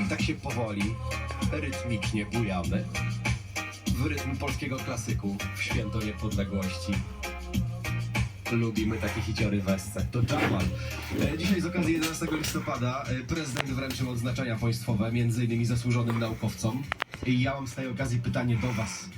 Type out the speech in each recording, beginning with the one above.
I tak się powoli, rytmicznie bujamy w rytm polskiego klasyku w święto niepodległości. Lubimy takie hiciory w Esce. To Jamal. E, Dzisiaj z okazji 11 listopada e, prezydent wręczył odznaczenia państwowe, między innymi zasłużonym naukowcom. I ja mam z tej okazji pytanie do was.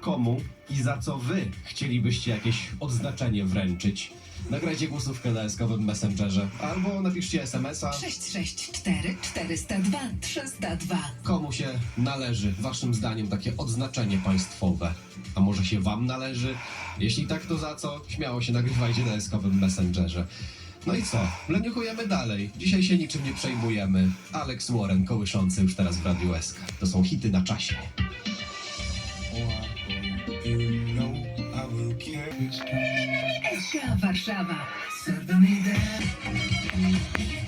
Komu i za co wy chcielibyście jakieś odznaczenie wręczyć? Nagrajcie głosówkę na eskowym Messengerze albo napiszcie SMS-a. 664 402 302. Komu się należy, waszym zdaniem, takie odznaczenie państwowe? A może się wam należy? Jeśli tak, to za co? Śmiało się nagrywajcie na eskowym Messengerze. No i co? Leniuchujemy dalej. Dzisiaj się niczym nie przejmujemy. Alex Warren kołyszący już teraz w Radiu SK. To są hity na czasie. You know I will Eska Warszawa.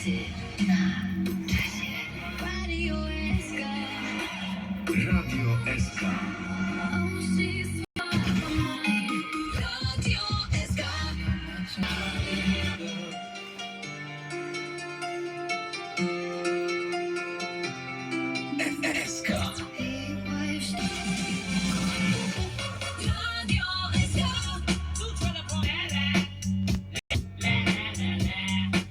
Ty na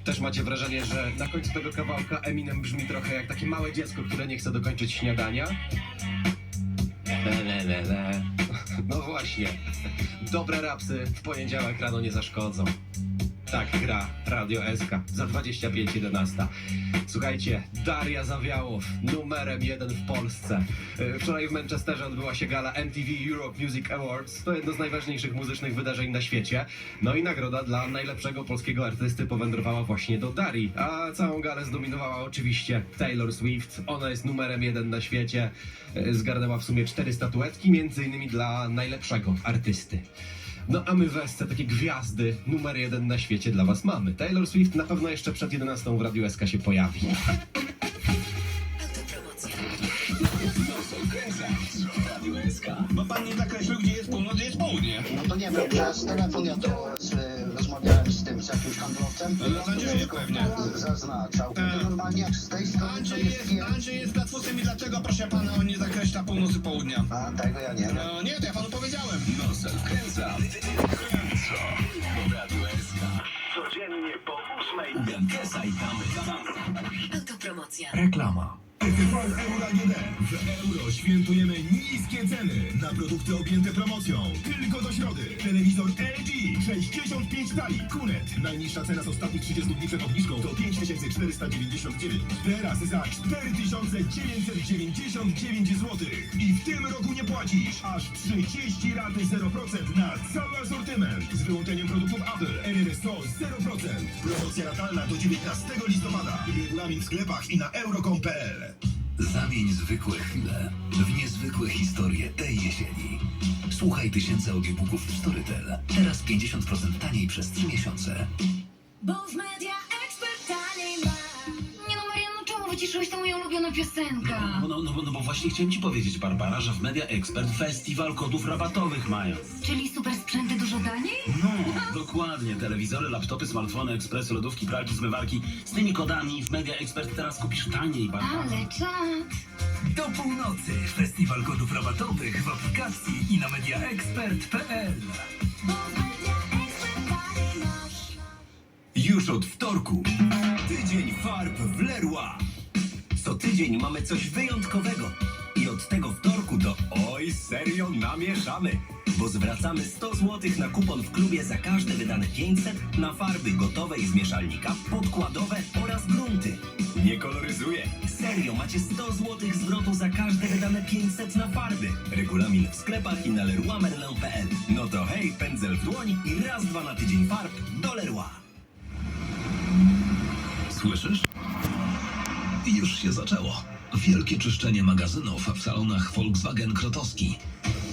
Też macie wrażenie, że na końcu tego kawałka Eminem brzmi trochę jak takie małe dziecko, które nie chce dokończyć śniadania? No właśnie. Dobre rapsy w poniedziałek rano nie zaszkodzą. Tak gra Radio SK za 25.11. Słuchajcie, Daria Zawiałow, numerem jeden w Polsce. E, Wczoraj w Manchesterze odbyła się gala MTV Europe Music Awards. To jedno z najważniejszych muzycznych wydarzeń na świecie. No i nagroda dla najlepszego polskiego artysty powędrowała właśnie do Darii. A całą galę zdominowała oczywiście Taylor Swift. Ona jest numerem jeden na świecie. E, Zgarnęła w sumie cztery statuetki, między innymi dla najlepszego artysty. No a my w Esce takie gwiazdy numer jeden na świecie dla was mamy. Taylor Swift na pewno jeszcze przed 11 w Radiu SK się pojawi. Bo pan nie zakreślił, gdzie jest północ, gdzie jest południe. No to nie wiem, przez telefon ja to z, rozmawiałem z tym, z jakimś handlowcem. No, no, Andrzej, Tylko pewnie. Zaznaczał. E. To normalnie jak z tej strony Andrzej jest jest. Andrzej proszę pana, on nie zakreśla północy południa? A tego ja nie wiem. No nie, to ja panu powiedziałem. Nosem kręcam. Kręco. Radio SK. Codziennie po ósmej. U Jankesa i. Autopromocja. Reklama. RTV Euro AGD. W euro świętujemy niskie ceny na produkty objęte promocją. Tylko do środy. Telewizor LG 65 tali. Kunet. Najniższa cena z ostatnich 30 dni przed obniżką to 5499. Teraz za 4999 zł. I w tym roku nie płacisz aż 30 raty 0% na cały asortyment. Z wyłączeniem produktów Apple. RRSO 0%. Promocja ratalna do 19 listopada. Regulamin w sklepach i na euro.com.pl. Zamień zwykłe chwile w niezwykłe historie tej jesieni. Słuchaj tysięcy audiobooków w Storytel. Teraz 50% taniej przez 3 miesiące. Bo w media Wyciszyłeś tę moją ulubioną piosenkę? No, no, no, no bo właśnie chciałem ci powiedzieć, Barbara, że w Media Expert festiwal kodów rabatowych mają. Czyli super sprzęty dużo taniej? No, dokładnie. Telewizory, laptopy, smartfony, ekspresy, lodówki, pralki, zmywarki. Z tymi kodami w Media Expert teraz kupisz taniej, Barbara. Ale czad. Do północy Festiwal Kodów Rabatowych w aplikacji i na mediaexpert.pl. Już od wtorku Tydzień farb w Leroy Co tydzień mamy coś wyjątkowego. I od tego wtorku to oj serio namieszamy. Bo zwracamy 100 zł na kupon w klubie za każde wydane 500 na farby gotowe i z mieszalnika, podkładowe oraz grunty. Nie koloryzuję. Serio, macie 100 zł zwrotu za każde wydane 500 na farby. Regulamin w sklepach i na leroymerlin.pl. No to hej, pędzel w dłoń i raz, dwa na tydzień farb do Leroy. Słyszysz? Już się zaczęło. Wielkie czyszczenie magazynów w salonach Volkswagen Krotowski.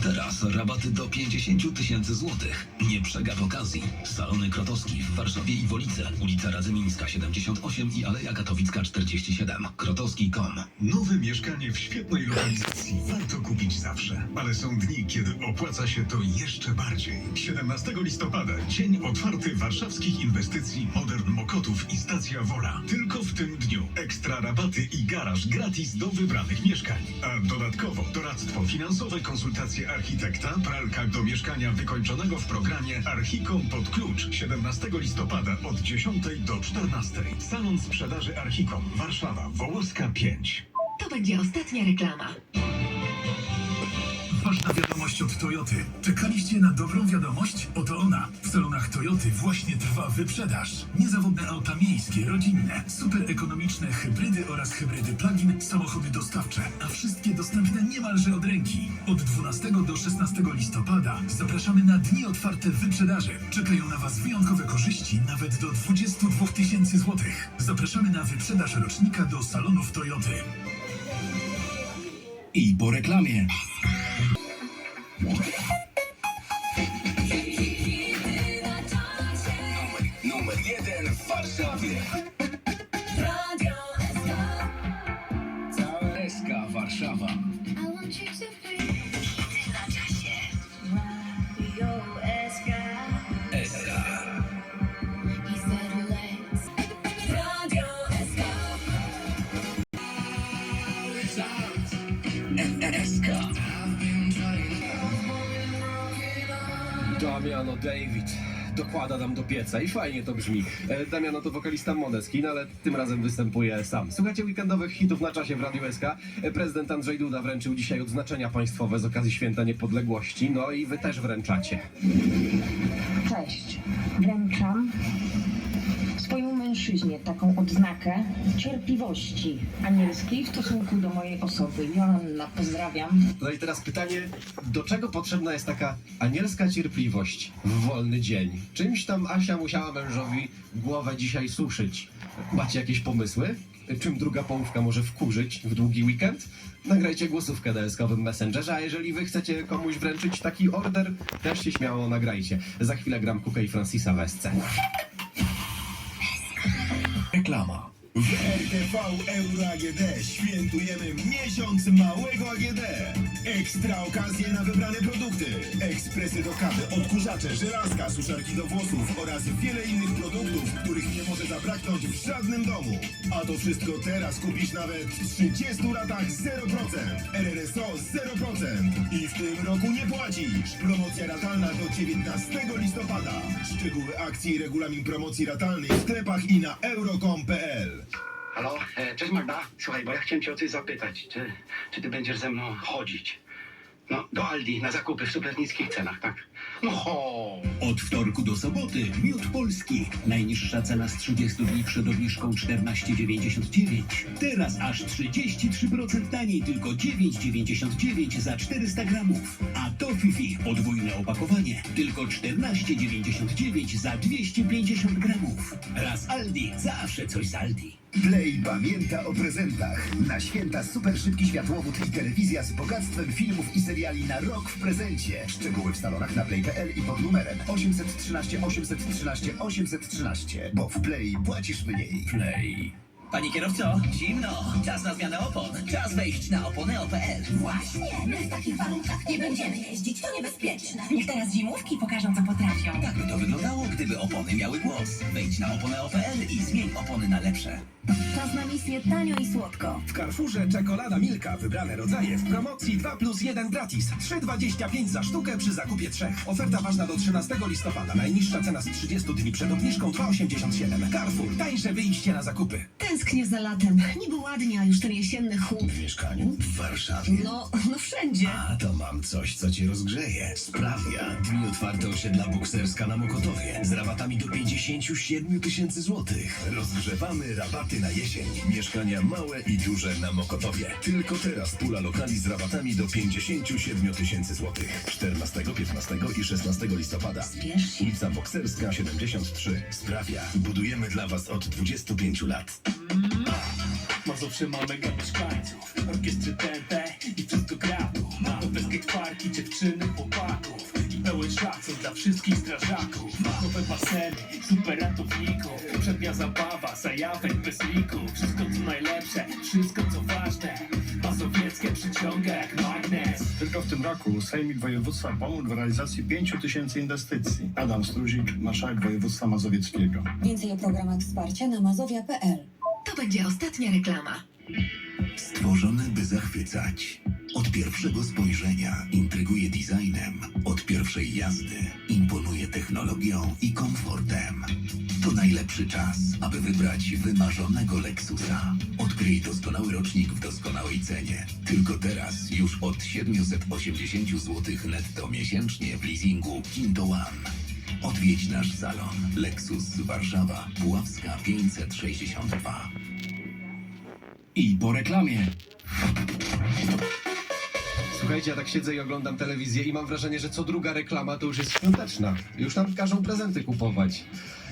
Teraz rabaty do 50 tysięcy złotych. Nie przegap okazji. Salony Krotowski w Warszawie i Wolice. Ulica Radzymińska 78 i Aleja Katowicka 47. Krotowski.com. Nowe mieszkanie w świetnej lokalizacji warto kupić zawsze, ale są dni, kiedy opłaca się to jeszcze bardziej. 17 listopada, dzień otwarty warszawskich inwestycji Modern Mokotów i stacja Wola. Tylko w tym dniu ekstra rabaty i garaż gratis do wybranych mieszkań. A dodatkowo doradztwo finansowe, konsultacje architekta, pralka do mieszkania wykończonego w programie Archikon pod klucz 17 listopada od 10 do 14. Salon sprzedaży Archikon, Warszawa, Wołoska 5. To będzie ostatnia reklama. Ważna wiadomość od Toyoty. Czekaliście na dobrą wiadomość? Oto ona. W salonach Toyoty właśnie trwa wyprzedaż. Niezawodne auta miejskie, rodzinne, super ekonomiczne hybrydy oraz hybrydy plug-in, samochody dostawcze, a wszystkie dostępne niemalże od ręki. Od 12 do 16 listopada zapraszamy na dni otwarte wyprzedaży. Czekają na Was wyjątkowe korzyści nawet do 22 tysięcy złotych. Zapraszamy na wyprzedaż rocznika do salonów Toyoty. I po reklamie. Numer jeden w Warszawie. Damiano David dokłada nam do pieca i fajnie to brzmi. E, Damiano to wokalista Moneskin, ale tym razem występuje sam. Słuchajcie weekendowych hitów na czasie w Radiu SK. E, Prezydent Andrzej Duda wręczył dzisiaj odznaczenia państwowe z okazji Święta Niepodległości, no i wy też wręczacie. Cześć. Wręczam swojemu taką odznakę cierpliwości anielskiej w stosunku do mojej osoby. Joanna, pozdrawiam. No i teraz pytanie, do czego potrzebna jest taka anielska cierpliwość w wolny dzień? Czymś tam Asia musiała mężowi głowę dzisiaj suszyć. Macie jakieś pomysły? Czym druga połówka może wkurzyć w długi weekend? Nagrajcie głosówkę na eskowym Messengerze, a jeżeli wy chcecie komuś wręczyć taki order, też się śmiało nagrajcie. Za chwilę gram Kukę i Francisa w SC. Reklama. W RTV Euro AGD świętujemy miesiąc małego AGD. Ekstra okazje na wybrane produkty. Ekspresy do kawy, odkurzacze, żelazka, suszarki do włosów oraz wiele innych produktów, których nie może zabraknąć w żadnym domu. A to wszystko teraz kupisz nawet w 30 latach 0%. RRSO 0%. I w tym roku nie płacisz. Promocja ratalna do 19 listopada. Szczegóły akcji i regulamin promocji ratalnej w sklepach i na euro.com.pl Halo? E, Cześć Magda. Słuchaj, bo ja chciałem cię o coś zapytać. Czy, czy ty będziesz ze mną chodzić? No, do Aldi na zakupy w super niskich cenach, tak? Od wtorku do soboty miód polski. Najniższa cena z 30 dni przed obniżką 14,99. Teraz aż 33% taniej, tylko 9,99 za 400 gramów. A to Fifi, podwójne opakowanie, tylko 14,99 za 250 gramów. Raz Aldi, zawsze coś z Aldi. Play pamięta o prezentach. Na święta super szybki światłowód i telewizja z bogactwem filmów i seriali na rok w prezencie. Szczegóły w salonach na play.pl i pod numerem 813 813 813. Bo w Play płacisz mniej. Play. Panie kierowco, zimno. Czas na zmianę opon. Czas wejść na opony.pl. Właśnie, my w takich warunkach nie będziemy jeździć, to niebezpieczne. Niech teraz zimówki pokażą, co potrafią. Tak gdyby opony miały głos. Wejdź na opony.pl i zmień opony na lepsze. Czas na misję tanio i słodko. W Carrefourze czekolada Milka. Wybrane rodzaje w promocji 2 plus 1 gratis. 3,25 za sztukę przy zakupie trzech. Oferta ważna do 13 listopada. Najniższa cena z 30 dni przed obniżką 2,87. Carrefour. Tańsze wyjście na zakupy. Tęsknię za latem. Niby ładnie, a już ten jesienny chłód. W mieszkaniu? W Warszawie? No, no wszędzie. A to mam coś, co cię rozgrzeje. Sprawia. Dni otwarte osiedla bokserska na Mokotowie. Z rabatami do 57 tysięcy złotych. Rozgrzewamy rabaty na jesień. Mieszkania małe i duże na Mokotowie. Tylko teraz pula lokali z rabatami do 57 tysięcy złotych. 14, 15 i 16 listopada. Spiesz się. Ulica Bokserska 73. Sprawia. Budujemy dla Was od 25 lat. Mazowsze ma mega mieszkańców, orkiestry TNT i wszystko gra tu. Ma Bez skateparki, dziewczyny, chłopaków. I pełen szacun dla wszystkich strażaków. Nowe baseny, super ratowników. Przednia zabawa, zajawek bez liku. Wszystko co najlepsze, wszystko co ważne. Mazowieckie przyciąga jak magnes. Tylko w tym roku Sejmik Województwa pomógł w realizacji 5 tysięcy inwestycji. Adam Struzik, marszałek województwa mazowieckiego. Więcej o programach wsparcia na mazowia.pl To będzie ostatnia reklama. Stworzone by zachwycać. Od pierwszego spojrzenia intryguje designem, od pierwszej jazdy imponuje technologią i komfortem. To najlepszy czas, aby wybrać wymarzonego Lexusa. Odkryj doskonały rocznik w doskonałej cenie. Tylko teraz już od 780 zł netto miesięcznie w leasingu Kinto One. Odwiedź nasz salon Lexus Warszawa, Puławska 562. I po reklamie. Słuchajcie, ja tak siedzę i oglądam telewizję i mam wrażenie, że co druga reklama to już jest świąteczna. Już nam każą prezenty kupować.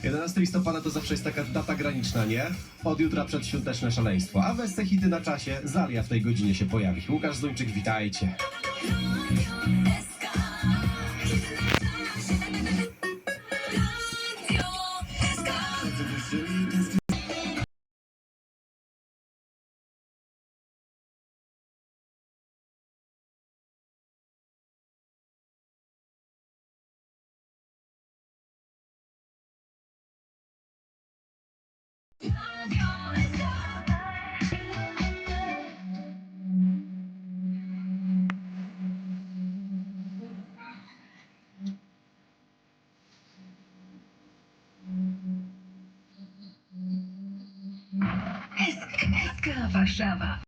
11 listopada to zawsze jest taka data graniczna, nie? Od jutra przedświąteczne szaleństwo. A weź te hity na czasie, Zalia w tej godzinie się pojawi. Łukasz Zduńczyk, witajcie. SK Warszawa.